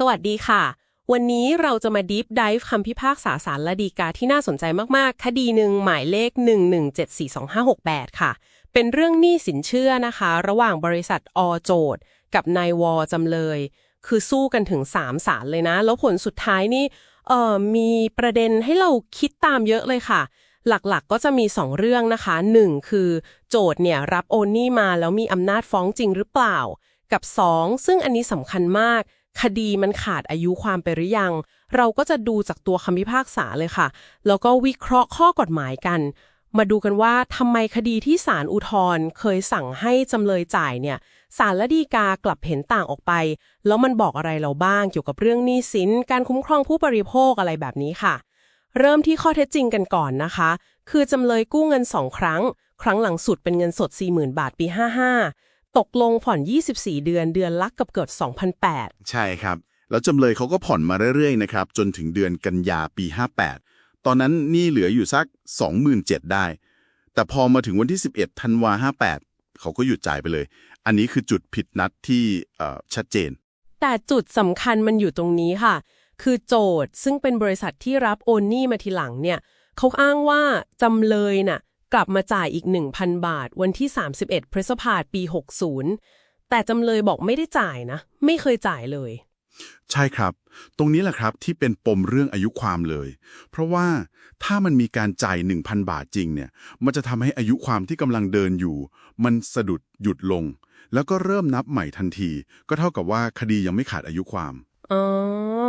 สวัสดีค่ะ วันนี้เราจะมาดีฟไดฟ์คำพิพากษาสารละดีกาที่น่าสนใจมากๆ คดีหนึ่งหมายเลข 1174258 ค่ะ เป็นเรื่องหนี้สินเชื่อนะคะ ระหว่างบริษัทอโจทกับนายวอจำเลย คือสู้กันถึง3ศาลเลยนะ แล้วผลสุดท้ายนี่เอ่อมีประเด็นให้เราคิดตามเยอะเลยค่ะ หลักๆก็จะมี 2 เรื่องนะคะ 1 คือ โจทย์เนี่ยรับโอนหนี้มาแล้วมีอำนาจฟ้องจริงหรือเปล่า กับ 2 ซึ่งอันนี้สำคัญมาก คดีมันขาดอายุความไปหรือยัง เราก็จะดูจากตัวคำพิพากษาเลยค่ะ แล้วก็วิเคราะห์ข้อกฎหมายกัน มาดูกันว่าทำไมคดีที่ศาลอุทธรณ์เคยสั่งให้จำเลยจ่ายเนี่ยศาลละฎีกากลับเห็นต่างออกไป แล้วมันบอกอะไรเราบ้างเกี่ยวกับเรื่องหนี้สิน การคุ้มครองผู้บริโภคอะไรแบบนี้ค่ะ เริ่มที่ข้อเท็จจริงกันก่อนนะคะ คือจำเลยกู้เงิน2ครั้ง ครั้งหลังสุดเป็นเงินสด 40,000 บาทปี 55 ตกลงผ่อน 24 เดือนเดือนละกับเกิด 2008 ใช่ครับ แล้วจำเลยเขาก็ผ่อนมาเรื่อยๆนะครับ จนถึงเดือนกันยาปี 58 ตอนนั้นหนี่เหลืออยู่สัก 27,000ได้ แต่พอมาถึงวันที่ 11ธันวา58 เขาก็หยุดจ่ายไปเลย อันนี้คือจุดผิดนัดที่เอ่อชัดเจน แต่จุดสำคัญมันอยู่ตรงนี้ค่ะ คือโจทย์ซึ่งเป็นบริษัทที่รับโอนหนี้มาทีหลังเนี่ยเขาอ้างว่าจำเลยน่ะ กลับมาจ่ายอีก 1,000 บาท วันที่ 31 พฤษภาคมปี 60 แต่จำเลยบอกไม่ได้จ่ายนะ ไม่เคยจ่ายเลย ใช่ครับ ตรงนี้แหละครับที่เป็นปมเรื่องอายุความเลย เพราะว่าถ้ามันมีการจ่าย 1,000 บาทจริงเนี่ย มันจะทำให้อายุความที่กำลังเดินอยู่ มันสะดุดหยุดลง แล้วก็เริ่มนับใหม่ทันที ก็เท่ากับว่าคดียังไม่ขาดอายุความ อ๋อ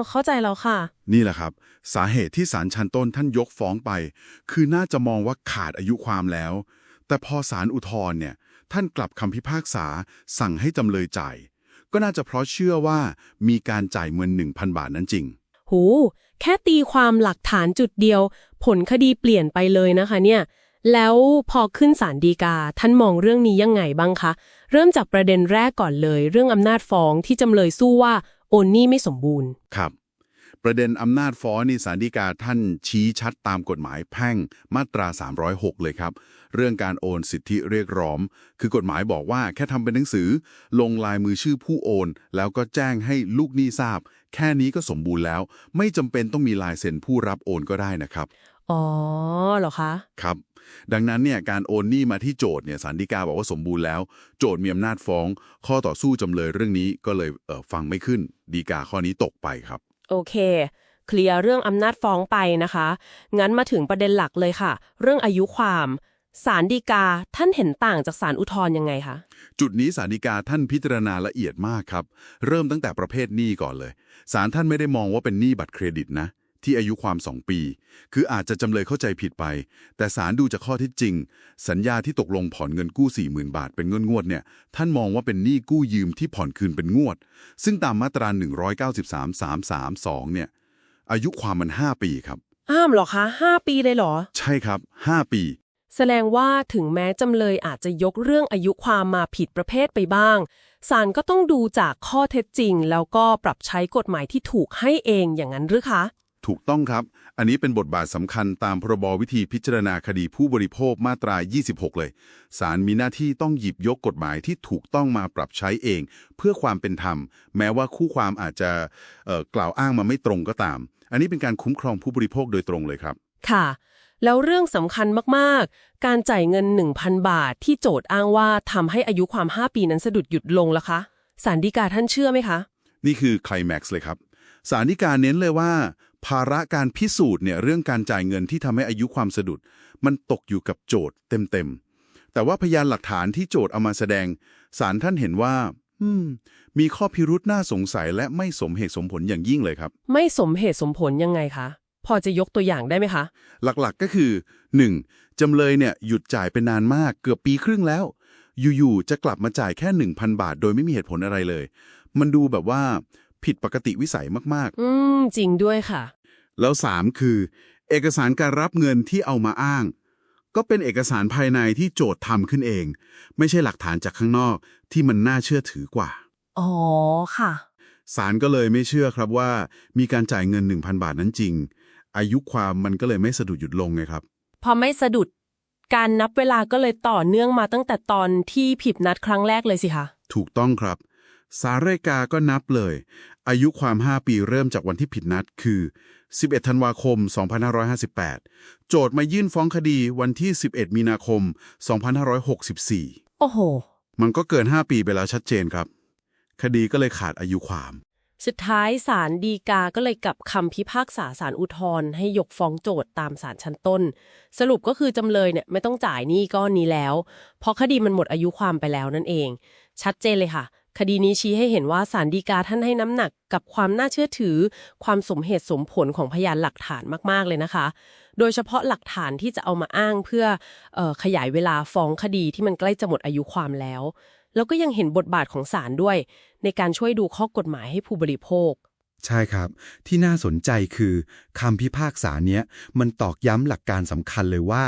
เข้าใจแล้วค่ะ นี่แหละครับ สาเหตุที่ศาลชั้นต้นท่านยกฟ้องไป คือน่าจะมองว่าขาดอายุความแล้ว แต่พอศาลอุทธรณ์เนี่ย ท่านกลับคำพิพากษา สั่งให้จำเลยจ่าย ก็น่าจะเพราะเชื่อว่ามีการจ่ายเงิน1,000 บาทนั้นจริง หู แค่ตีความหลักฐานจุดเดียว ผลคดีเปลี่ยนไปเลยนะคะเนี่ย แล้วพอขึ้นศาลฎีกา ท่านมองเรื่องนี้ยังไงบ้างคะ เริ่มจากประเด็นแรกก่อนเลย เรื่องอำนาจฟ้องที่จำเลยสู้ว่า โอนหนี้ไม่สมบูรณ์ ครับ ประเด็นอำนาจฟ้องนี่ศาลฎีกาท่านชี้ชัดตามกฎหมายแพ่งมาตรา 306 เลยครับ เรื่องการโอนสิทธิเรียกร้อง คือกฎหมายบอกว่าแค่ทำเป็นหนังสือ ลงลายมือชื่อผู้โอน แล้วก็แจ้งให้ลูกหนี้ทราบ แค่นี้ก็สมบูรณ์แล้ว ไม่จำเป็นต้องมีลายเซ็นผู้รับโอนก็ได้นะครับ อ๋อเหรอคะ ครับ ดังนั้นเนี่ยการโอนหนี้มาที่โจทย์เนี่ยศาลฎีกาบอกว่าสมบูรณ์แล้ว โจทย์มีอำนาจฟ้อง ข้อต่อสู้จำเลยเรื่องนี้ก็เลยเอ่อฟังไม่ขึ้นฎีกาข้อนี้ตกไปครับ โอเค เคลียร์เรื่องอำนาจฟ้องไปนะคะ งั้นมาถึงประเด็นหลักเลยค่ะ เรื่องอายุความศาลฎีกาท่านเห็นต่างจากศาลอุทธรณ์ยังไงคะ จุดนี้ศาลฎีกาท่านพิจารณาละเอียดมากครับ เริ่มตั้งแต่ประเภทหนี้ก่อนเลยศาลท่านไม่ได้มองว่าเป็นหนี้บัตรเครดิตนะ ที่อายุความ 2 ปี คืออาจจะจำเลยเข้าใจผิดไป แต่ศาลดูจากข้อเท็จจริง สัญญาที่ตกลงผ่อนเงินกู้ 40,000 บาทเป็นเงินงวดเนี่ย ท่านมองว่าเป็นหนี้กู้ยืมที่ผ่อนคืนเป็นงวด ซึ่งตามมาตรา 193 332 เนี่ย อายุความมัน 5 ปีครับ อ้ามเหรอคะห้าปีเลยเหรอ ใช่ครับ 5 ปี แสดงว่าถึงแม้จำเลยอาจจะยกเรื่องอายุความมาผิดประเภทไปบ้างศาลก็ต้องดูจากข้อเท็จจริง แล้วก็ปรับใช้กฎหมายที่ถูกให้เองอย่างนั้นหรือคะ ถูกต้องครับ อันนี้เป็นบทบาทสำคัญตามพรบวิธีพิจารณาคดีผู้บริโภคมาตรา 26 เลย ศาลมีหน้าที่ต้องหยิบยกกฎหมายที่ถูกต้องมาปรับใช้เอง เพื่อความเป็นธรรม แม้ว่าคู่ความอาจจะเอ่อกล่าวอ้างมาไม่ตรงก็ตาม อันนี้เป็นการคุ้มครองผู้บริโภคโดยตรงเลยครับ ค่ะ แล้วเรื่องสำคัญมาก ๆ การจ่ายเงิน 1,000 บาทที่โจทย์อ้างว่าทำให้อายุความ 5 ปีนั้นสะดุดหยุดลงละคะศาลฎีกาท่านเชื่อไหมคะ นี่คือไคลแม็กซ์เลยครับสารนิการเน้นเลยว่า ภาระการพิสูจน์เนี่ยเรื่องการจ่ายเงินที่ทำให้อายุความสะดุด มันตกอยู่กับโจทย์เต็มๆ แต่ว่าพยานหลักฐานที่โจทย์เอามาแสดงสารท่านเห็นว่า อืม มีข้อพิรุษน่าสงสัยและไม่สมเหตุสมผลอย่างยิ่งเลยครับ ไม่สมเหตุสมผลยังไงคะ พอจะยกตัวอย่างได้ไหมคะ หลักๆก็คือ 1. จำเลยเนี่ยหยุดจ่ายไปนานมากเกือบปีครึ่งแล้ว อยู่ๆจะกลับมาจ่ายแค่ 1,000 บาท โดยไม่มีเหตุผลอะไรเลย มันดูแบบว่า ผิดปกติวิสัยมากอืม จริงด้วยค่ะๆแล้ว 3 คือ เอกสารการรับเงินที่เอามาอ้าง ก็เป็นเอกสารภายในที่โจทย์ทำขึ้นเอง ไม่ใช่หลักฐานจากข้างนอกที่มันน่าเชื่อถือกว่า อ๋อ ค่ะ ศาลก็เลยไม่เชื่อครับว่า มีการจ่ายเงิน 1,000 บาทนั้นจริง อายุความมันก็เลยไม่สะดุดหยุดลงไงครับ พอไม่สะดุด การนับเวลาก็เลยต่อเนื่องมาตั้งแต่ตอนที่ผิดนัดครั้งแรกเลยสิคะ ถูกต้องครับ สารรายกาก็นับเลย อายุความ 5 ปีเริ่มจากวันที่ผิดนัดคือ 11 ธันวาคม 2558 โจทย์มายื่นฟ้องคดีวันที่ 11 มีนาคม 2564 โอ้โห มันก็เกิน 5 ปีไปแล้วชัดเจนครับ คดีก็เลยขาดอายุความ สุดท้ายศาลฎีกาก็เลยกลับคำพิพากษาศาลอุทธรณ์ให้ยกฟ้องโจทย์ตามศาลชั้นต้น สรุปก็คือจำเลยเนี่ยไม่ต้องจ่ายหนี้ก้อนนี้แล้ว เพราะคดีมันหมดอายุความไปแล้วนั่นเอง ชัดเจนเลยค่ะ คดีนี้ชี้ให้เห็นว่าสารดีกาท่านให้น้ำหนักกับความน่าเชื่อถือ ความสมเหตุสมผลของพยานหลักฐานมาก ๆ เลยนะคะ โดยเฉพาะหลักฐานที่จะเอามาอ้างเพื่อออขยายเวลาฟ้องคดีที่มันใกล้จะหมดอายุความแล้ว แล้วก็ยังเห็นบทบาทของศาลด้วย ในการช่วยดูข้อกฎหมายให้ผู้บริโภค ใช่ครับ ที่น่าสนใจคือคำพิพากษาเนี้ยมันตอกย้ำหลักการสำคัญเลยว่า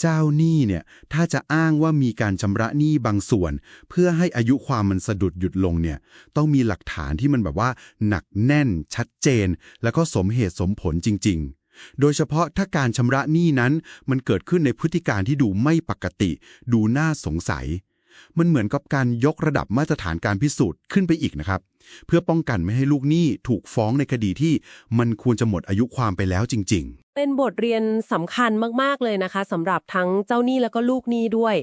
เจ้าหนี้เนี่ยถ้าจะอ้างว่ามีการชำระหนี้บางส่วน เพื่อให้อายุความมันสะดุดหยุดลงเนี่ยต้องมีหลักฐานที่มันแบบว่าหนักแน่น ชัดเจน แล้วก็สมเหตุสมผลจริง ๆ โดยเฉพาะถ้าการชำระหนี้นั้นมันเกิดขึ้นในพฤติการที่ดูไม่ปกติ ดูน่าสงสัย มันเหมือนกับการยกระดับมาตรฐานการพิสูจน์ขึ้นไปอีกนะครับ เพื่อป้องกันไม่ให้ลูกหนี้ถูกฟ้องในคดีที่มันควรจะหมดอายุความไปแล้วจริง ๆ เป็นบทเรียนสำคัญมากๆเลยนะคะสำหรับทั้งเจ้าหนี้แล้วก็ลูกหนี้ด้วย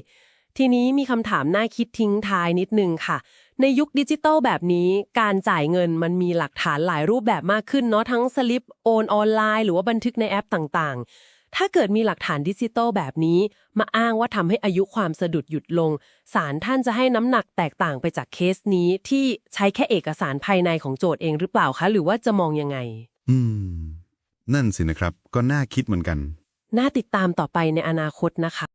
ทีนี้มีคำถามน่าคิดทิ้งท้ายนิดนึงค่ะ ในยุคดิจิตอลแบบนี้การจ่ายเงินมันมีหลักฐานหลายรูปแบบมากขึ้นเนาะทั้งสลิปโอนออนไลน์ หรือว่าบันทึกในแอปต่างๆ ถ้าเกิดมีหลักฐานดิจิตอลแบบนี้ มาอ้างว่าทำให้อายุความสะดุดหยุดลง ศาลท่านจะให้น้ำหนักแตกต่างไปจากเคสนี้ที่ใช้แค่เอกสารภายในของโจทย์เองหรือเปล่าคะ หรือว่าจะมองยังไง อืม นั่นสินะครับ ก็น่าคิดเหมือนกัน น่าติดตามต่อไปในอนาคตนะคะ